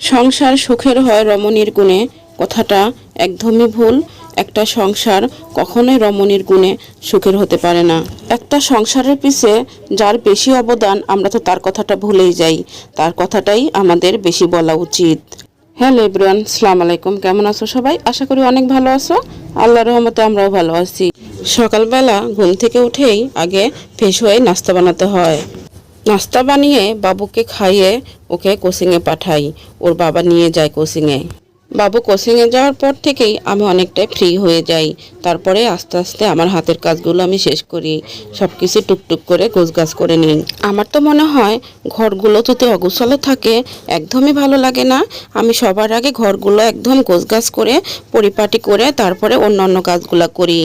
সংসার সুখের হয় রমণীর গুণে, কথাটা একদমই ভুল, একটা সংসার কখনোই রমণীর গুণে সুখের হতে পারে না। একটা সংসারের পিছে যার বেশি অবদান, আমরা তো তার কথাটা ভুলেই যাই। তার কথাটাই আমাদের বেশি বলা উচিত। হ্যালো এভরিওয়ান সালাম আলাইকুম। কেমন আছো সবাই? আশা করি অনেক ভালো আছো। আল্লাহ রহমতে আমরাও ভালো আছি। সকালবেলা ঘুম থেকে উঠেই আগে ফ্রেশ হয়ে নাস্তা বানাতে হয়। নাস্তা বানিয়ে বাবুকে খাইয়ে ওকে কোচিংয়ে পাঠাই। ওর বাবা নিয়ে যায় কোচিংয়ে। বাবু কোচিংয়ে যাওয়ার পর থেকেই আমি অনেকটাই ফ্রি হয়ে যাই। তারপরে আস্তে আস্তে আমার হাতের কাজগুলো আমি শেষ করি। সব কিছু টুকটুক করে গোছগাছ করে নিই। আমার তো মনে হয় ঘরগুলো যদি অগোছালো থাকে, একদমই ভালো লাগে না। আমি সবার আগে ঘরগুলো একদম গোছগাছ করে, পরিপাটি করে, তারপরে অন্যান্য কাজগুলো করি।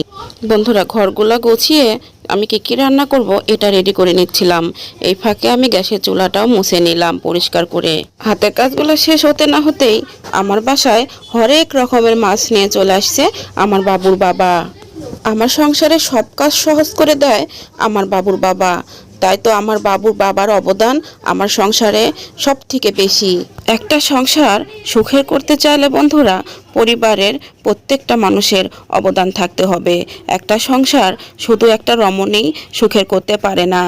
বন্ধুরা, ঘরগুলো গুছিয়ে আমি কী কী রান্না করব এটা রেডি করে নিচ্ছিলাম। এই ফাঁকে আমি গ্যাসের চুলাটাও মুছে নিলাম পরিষ্কার করে। হাতের কাজগুলো শেষ হতে না হতেই আমার বাসায় হরেক রকমের মাছ নিয়ে চলে আসছে আমার বাবুর বাবা। আমার সংসারে সব কাজ সহজ করে দেয় আমার বাবুর বাবা। তাই তো আমার বাবুর বাবার অবদান আমার সংসারে সব থেকে বেশি। একটা সংসার সুখের করতে চাইলে বন্ধুরা, পরিবারের প্রত্যেকটা মানুষের অবদান থাকতে হবে। একটা সংসার শুধু একটা রমণী সুখের করতে পারে না।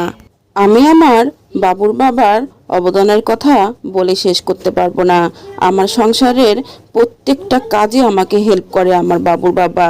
আমি আমার বাবুর বাবার অবদানের কথা বলে শেষ করতে পারব না। আমার সংসারের প্রত্যেকটা কাজে আমাকে হেল্প করে আমার বাবুর বাবা।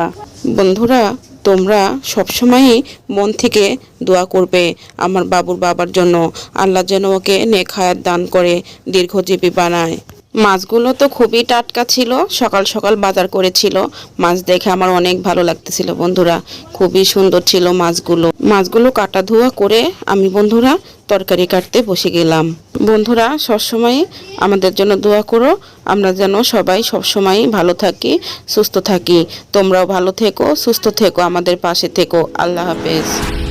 বন্ধুরা তোমরা সবসময়ই মন থেকে দোয়া করবে আমার বাবুর বাবার জন্য। আল্লাহ যেন ওকে নেক হায়াত দান করে, দীর্ঘজীবী বানায়। মাছগুলো তো খুবই টাটকা ছিল, সকাল সকাল বাজার করেছিল। মাছ দেখে আমার অনেক ভালো লাগতেছিল বন্ধুরা, খুবই সুন্দর ছিল মাছগুলো। মাছগুলো কাটা ধোয়া করে আমি বন্ধুরা তরকারি কাটতে বসে গেলাম। বন্ধুরা, সবসময় আমাদের জন্য দোয়া করো, আমরা যেন সবাই সবসময় ভালো থাকি, সুস্থ থাকি। তোমরাও ভালো থেকো, সুস্থ থেকো আমাদের পাশে থেকো। আল্লাহ হাফেজ।